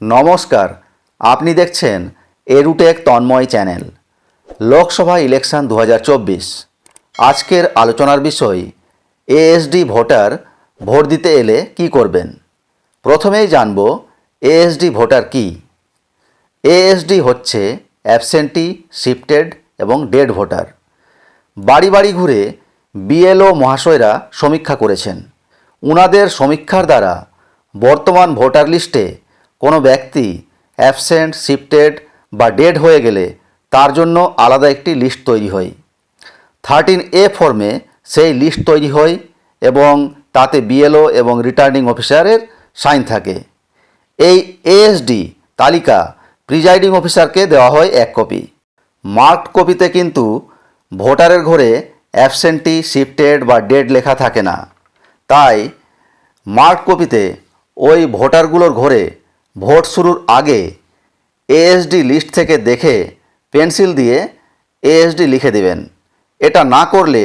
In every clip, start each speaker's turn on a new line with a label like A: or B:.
A: নমস্কার, আপনি দেখছেন এরুটেক তন্ময় চ্যানেল, লোকসভা ইলেকশন দু হাজার চব্বিশ। আজকের আলোচনার বিষয়, এএসডি ভোটার ভোট দিতে এলে কি করবেন? প্রথমেই জানব, এএসডি ভোটার কি? এএসডি হচ্ছে অ্যাবসেন্টি, শিফটেড এবং ডেড ভোটার। বাড়ি বাড়ি ঘুরে বিএলও মহাশয়রা সমীক্ষা করেছেন। উনাদের সমীক্ষার দ্বারা বর্তমান ভোটার লিস্টে কোনো ব্যক্তি অ্যাবসেন্ট শিফটেড বা ডেড হয়ে গেলে তার জন্য আলাদা একটি লিস্ট তৈরি হয়। থার্টিন এ ফর্মে সেই লিস্ট তৈরি হয় এবং তাতে বিএলও এবং রিটার্নিং অফিসারের সাইন থাকে। এই এএসডি তালিকা প্রিজাইডিং অফিসারকে দেওয়া হয় এক কপি মার্কড কপিতে কিন্তু ভোটারের ঘরে অ্যাবসেন্টি শিফটেড বা ডেড লেখা থাকে না। তাই মার্কড কপিতে ওই ভোটারগুলোর ঘরে ভোট শুরুর আগে এএসডি লিস্ট থেকে দেখে পেন্সিল দিয়ে এএসডি লিখে দেবেন। এটা না করলে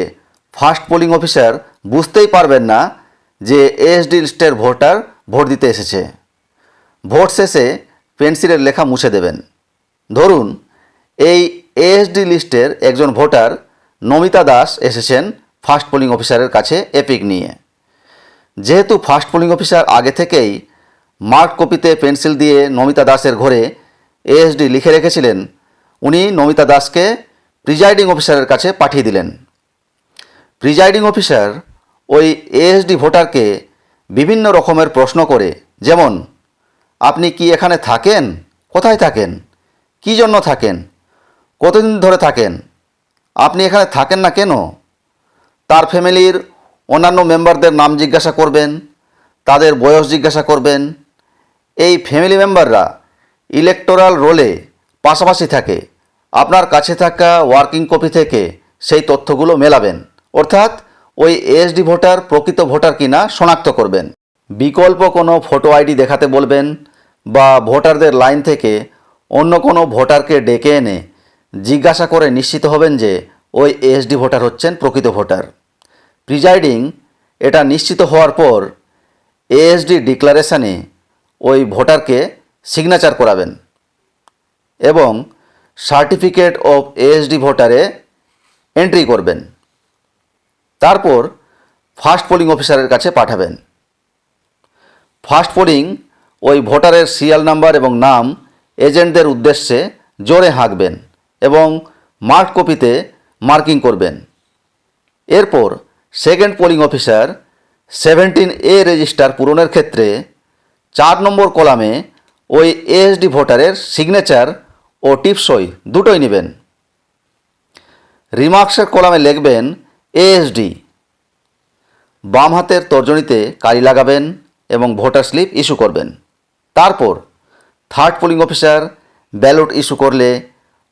A: ফার্স্ট পোলিং অফিসার বুঝতেই পারবেন না যে এএসডি লিস্টের ভোটার ভোট দিতে এসেছে। ভোট শেষে পেন্সিলের লেখা মুছে দেবেন। ধরুন, এই এএসডি লিস্টের একজন ভোটার নমিতা দাস এসেছেন ফার্স্ট পোলিং অফিসারের কাছে এপিক নিয়ে। যেহেতু ফার্স্ট পোলিং অফিসার আগে থেকেই মার্ক কপিতে পেন্সিল দিয়ে নমিতা দাসের ঘরে এএসডি লিখে রেখেছিলেন। উনি নমিতা দাসকে প্রিজাইডিং অফিসারের কাছে পাঠিয়ে দিলেন। প্রিজাইডিং অফিসার ওই এএসডি ভোটারকে বিভিন্ন রকমের প্রশ্ন করে, যেমন, আপনি কি এখানে থাকেন? কোথায় থাকেন? কি জন্য থাকেন? কতদিন ধরে থাকেন? আপনি এখানে থাকেন না কেন? তার ফ্যামিলির অন্যান্য মেম্বারদের নাম জিজ্ঞাসা করবেন, তাদের বয়স জিজ্ঞাসা করবেন এই ফ্যামিলি মেম্বাররা ইলেকটোরাল রোলে পাশাপাশি থাকে। আপনার কাছে থাকা ওয়ার্কিং কপি থেকে সেই তথ্যগুলো মেলাবেন। অর্থাৎ ওই এসডি ভোটার প্রকৃত ভোটার কিনা শনাক্ত করবেন। বিকল্প কোনো ফটো আইডি দেখাতে বলবেন বা ভোটারদের লাইন থেকে অন্য কোনো ভোটারকে ডেকে এনে জিজ্ঞাসা করে নিশ্চিত হবেন যে ওই এসডি ভোটার হচ্ছেন প্রকৃত ভোটার। প্রিজাইডিং এটা নিশ্চিত হওয়ার পর এএসডি ডিক্লারেশনে ওই ভোটারকে সিগনেচার করাবেন এবং সার্টিফিকেট অফ এএসডি ভোটারে এন্ট্রি করবেন। তারপর ফার্স্ট পোলিং অফিসারের কাছে পাঠাবেন। ফার্স্ট পোলিং ওই ভোটারের সিরিয়াল নাম্বার এবং নাম, এজেন্টদের উদ্দেশ্যে জোরে হাঁকবেন এবং মার্ক কপিতে মার্কিং করবেন। এরপর second polling officer seventeen A register পূরণের ক্ষেত্রে চার নম্বর কলামে ওই এএসডি ভোটারের সিগনেচার ও টিপসই দুটোই নেবেন। রিমার্কসের কলামে লিখবেন এএসডি বাম হাতের তর্জনীতে কালি লাগাবেন এবং ভোটার স্লিপ ইস্যু করবেন। তারপর third polling officer ballot issue করলে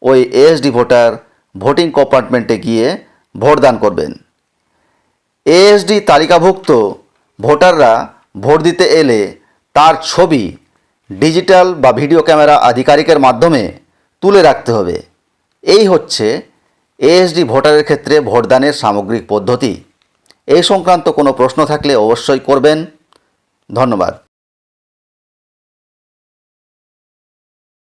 A: ওই এএসডি ভোটার ভোটিং কম্পার্টমেন্টে গিয়ে ভোটদান করবেন। এএসডি তালিকাভুক্ত ভোটাররা ভোট দিতে এলে তার ছবি ডিজিটাল বা ভিডিও ক্যামেরা আধিকারিকের মাধ্যমে তুলে রাখতে হবে। এই হচ্ছে এএসডি ভোটারের ক্ষেত্রে ভোটদানের সামগ্রিক পদ্ধতি। এই সংক্রান্ত কোনো প্রশ্ন থাকলে অবশ্যই করবেন। ধন্যবাদ।